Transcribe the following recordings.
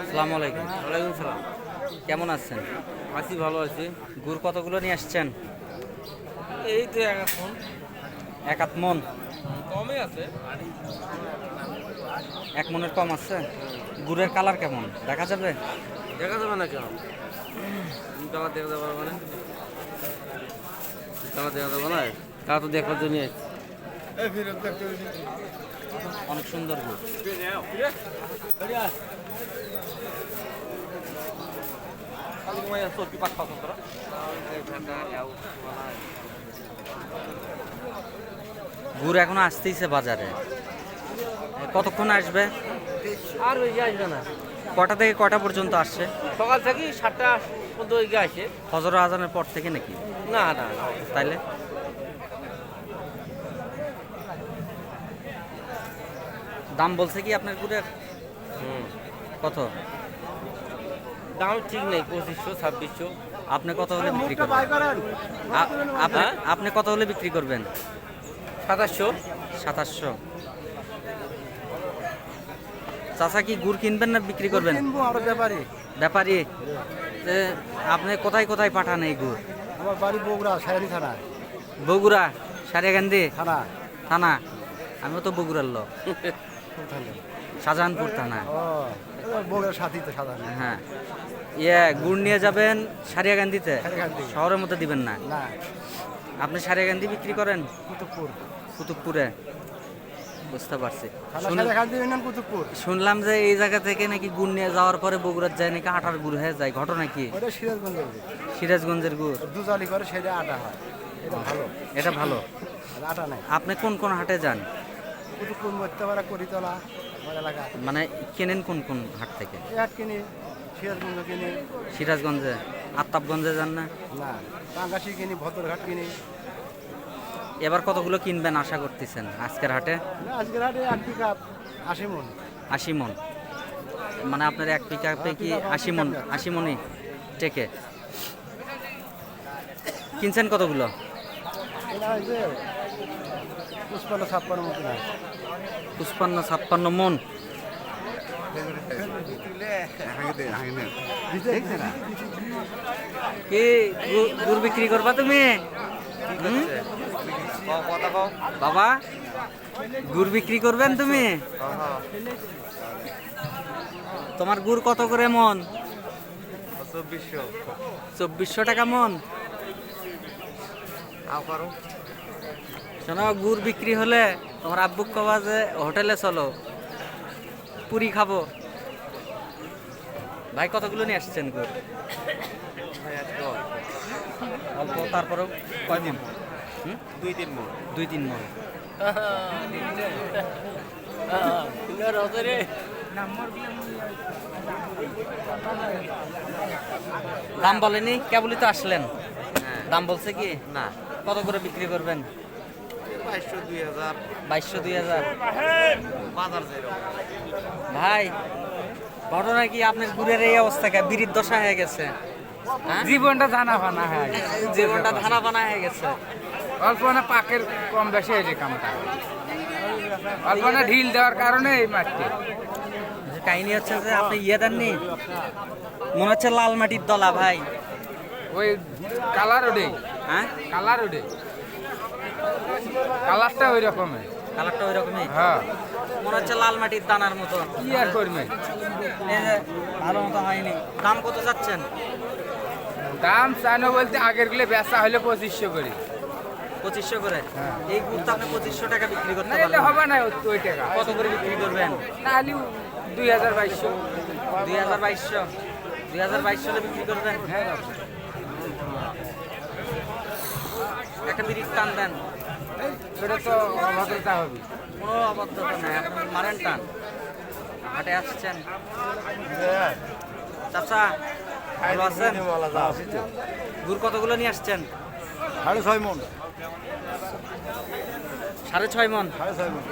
আসসালামু আলাইকুম। ওয়ালাইকুম সালাম। কেমন আছেন? আছি ভালো আছি। গুড় কতগুলো নিয়ে আসছেন? এই তো এখন এক আধ মন কমে আছে। এক মনের কম আছে? গুড়ের কালার কেমন? দেখা যাবে? দেখা যাবে না কেন? কালার দেখা যাবে মানে? কালার দেখা যাবে না কালা তো দেখবার জন্য অনেক সুন্দর গুড় এখনও আসতেইছে বাজারে। কতক্ষণ আসবে? আর বেশি আসবে না। কটা থেকে কটা পর্যন্ত আসছে? সকাল থেকে সাতটা পর্যন্ত আসে। ফজর আজানের পর থেকে নাকি? না না না। তাইলে? দাম বলছে কি আপনার গুড়ের? হুম। কত? দাম ঠিক নেই পঁচিশশো ছাব্বিশশো। আপনি কত হলে বিক্রি করবেন? আপনি হ্যাঁ? কত হলে বিক্রি করবেন? সাতাশশো। সাতাশশো। চাচা কি গুড় কিনবেন না বিক্রি করবেন? কিনবো ব্যাপারে? আপনি কোথায় কোথায় পাঠান এই গুড়? আমার বাড়ি বগুড়া সায়ারি থানা। বগুড়া সারিয়াগান্ধী থানা। থানা। আমিও তো বগুড়ার লোক। শাহজাহানপুর থানা। বগুড়ার সাথী তো হ্যাঁ। ইয়ে গুড় নিয়ে যাবেন সারিয়াগান্ধীতে সারিয়াকান্দি। শহরের মধ্যে দিবেন না? আপনি সারিয়াগান্ধী বিক্রি করেন? কুতুবপুর। কুতুবপুরে। বুঝতে পারছি। শুনলাম যে এই জায়গা থেকে নাকি গুড় নিয়ে যাওয়ার পরে বগুড়ার যায় নাকি আটার গুড় হয়ে যায়। ঘটনা কি? সিরাজগঞ্জের গুড়। দুজালি করে সেটা আটা হয়। এটা ভালো। আটা নাই। আপনি কোন কোন হাটে যান? কুতুবপুর মধ্যপাড়া করিতলা এলাকা। মানে কেনেন কোন কোন হাট থেকে? হাট কিনি সিরাজগঞ্জ কিনি। সিরাজগঞ্জে? আত্তাবগঞ্জে যান না? না কিনি ভদ্রঘাট কিনি। এবার কতগুলো কিনবেন আশা করতেছেন আজকের হাটে? আজকের হাটে এক পিক আপ আশি মন। আশি মন। মানে আপনার এক পিক আপে কি আশি মন আশি মনই টেকে। কিনছেন কতগুলো? পুষ্পান্ন ছাপ্পান্ন মতো পুষ্পান্ন ছাপ্পান্ন মন। কি গুড় বিক্রি করবা তুমি? বাবা গুড় বিক্রি করবেন তুমি? তোমার গুড় কত করে মন? চব্বিশশো। চব্বিশশো টাকা মন? শোনো গুড় বিক্রি হলে তোমার আব্বু কবা যে হোটেলে চলো পুরি খাব। ভাই কতগুলো নিয়ে আসছেন গুড়? অল্প তারপরেও কয় মন? দুই তিন দুই তিন দাম বলেনি? কেবলই তো আসলেন। দাম বলছে কি? না। কত করে বিক্রি করবেন? বাইশশো দুই হাজার। ভাই ঘটনা কি আপনার গুড়ের এই অবস্থা কে? বিড়ির দশা হয়ে গেছে। হ্যাঁ? জীবনটা জানা ফানা হয় জীবনটা ধানা বানা হয়ে গেছে। অল্প না পাকের কম বেশি হয়েছে কামটা। অল্প না ঢিল দেওয়ার কারণে এই মাঠটি। যে কাহিনী হচ্ছে যে আপনি ইয়ে দেননি? মনে হচ্ছে লাল মাটির দলা ভাই। ওই কালার ওডে। হ্যাঁ? কালার ওডে। কালারটা ওই রকমের কালারটা ওই রকমই হ্যাঁ। মনে হচ্ছে লাল মাটির দানার মতো কি আর করবে? ভালো মতো হয়নি। দাম কত যাচ্ছেন দাম চানো বলতে আগেরগুলো বেচা হলে পঁচিশশো করে। পঁচিশশো করে? হ্যাঁ। এই গুড় তো আপনি পঁচিশশো টাকা বিক্রি করতে পারবেন হবে না ওই- টাকা। কত করে বিক্রি করবেন? তাহলে দুই হাজার বাইশশো। দুই হাজার বাইশশো? দুই হাজার বাইশশো বিক্রি করবেন? হ্যাঁ একটা বিড়ির টান দেন। সেটা তো অভদ্রতা হবে। কোনো অবদ্ধতা নেই আপনি মারেন টান। হাটে আসছেন। চাচা ভালো আছেন? গুড় কতগুলো নিয়ে আসছেন? সাড়ে ছয় মন। সাড়ে ছয় মন। সাড়ে ছয় মন।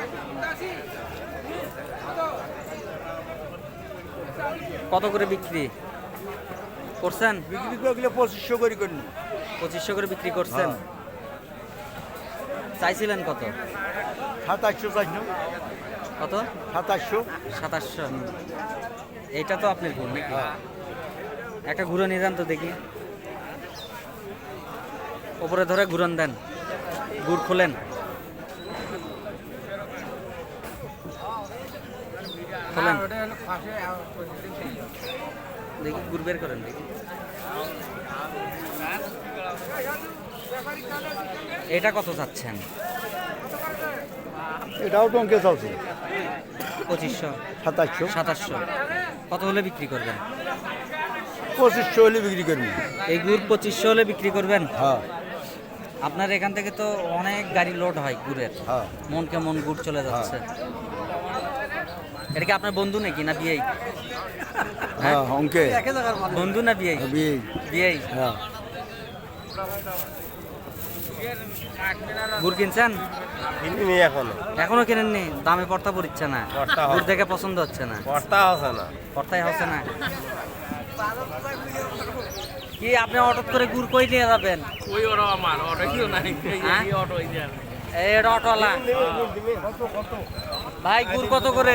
কত করে বিক্রি করছেন? বিক্রি করে গেলে পঁচিশশো করে করি পঁচিশশো করে বিক্রি করছেন। চাইছিলেন কত? সাতাশশো চাইছো কত? সাতাশশো। সাতাশশো। এইটা তো আপনার গুড় হ্যাঁ। একটা ঘুরে নিয়ে যান তো দেখি। ওপরে ধরে ঘুরন দেন। গুড় খোলেন। খোলেন। দেখি গুড় বের করেন দেখি। এটা কত চাচ্ছেন? এটাও টঙ্কে চালছে। পঁচিশশো। সাতাশশো। সাতাশশো। কত হলে বিক্রি করবেন? পঁচিশশো হলে বিক্রি করবি। এই গুড় পঁচিশশো হলে বিক্রি করবেন? হ্যাঁ। আপনার এখান থেকে তো অনেক গাড়ি লোড হয় গুড়ের হ্যাঁ। মনকে মন গুড় চলে যাচ্ছে। এটা কি আপনার বন্ধু নাকি না বিয়েই? হ্যাঁ অঙ্কে। বন্ধু না বিয়েই? বিয়ে বিয়েই। হ্যাঁ। গুড় কিনছেন? কিনিনি এখনও। এখনও কিনেননি? দামে পর্তা পড়িচ্ছে না। পড়তা হয়। গুড় দেখে পছন্দ হচ্ছে না। কর্তা আছে না। পড়তাই হচ্ছে না। কি আপনি অটো করে গুড় কই নিয়ে যাবেন? ওই ওরা আমার অটো কিও নাই। হ্যাঁ? এই অটো এই যে এই অটোওয়ালা। ভাই গুড় কত করে?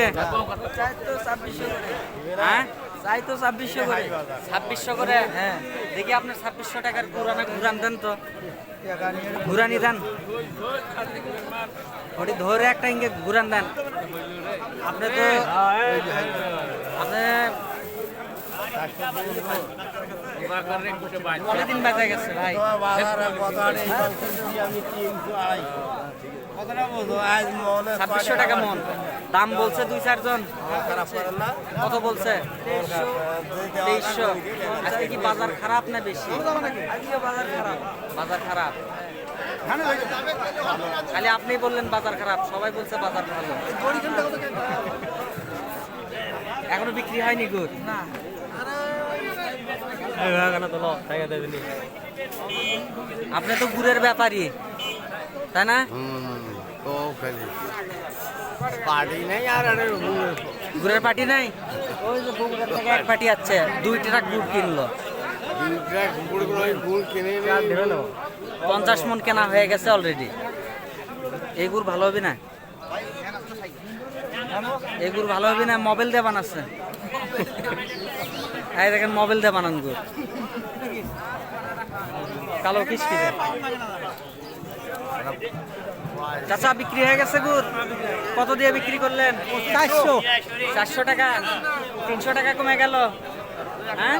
হ্যাঁ? চাই তো ছাব্বিশশো করে। ছাব্বিশশো করে? হ্যাঁ। দেখি আপনার ছাব্বিশশো টাকার ঘুরানো ঘুরান দেন তো। ঘুরানি দেন। ওটি ধরে একটা ইঙ্গে ঘুরান দেন। আপনি তো আপনি দাম বলছে দুই চারজন। কত বলছে? তেইশশো। আজকে কি বাজার খারাপ না বেশি? বাজার খারাপ। বাজার খারাপ খালি আপনি বললেন বাজার খারাপ, সবাই বলছে বাজার ভালো। এখনও বিক্রি হয়নি, গুড়? না আপনি তো গুড়ের ব্যাপারী, তাই না? গুড়ের পার্টি নাই? এক পার্টি আছে, দুই ট্রাক গুড় কিনলো। পঞ্চাশ মন কেনা হয়ে গেছে অলরেডি এই গুড় ভালো হবে না? এই গুড় ভালো হবে না? মোবাইল দিয়ে বানাচ্ছে। এই দেখেন মোবাইল দিয়ে বানান গুড় কালো কিসকি চাচা বিক্রি হয়ে গেছে গুড় কত দিয়ে বিক্রি করলেন? চারশো। চারশো টাকা। তিনশো টাকা কমে গেল। হ্যাঁ?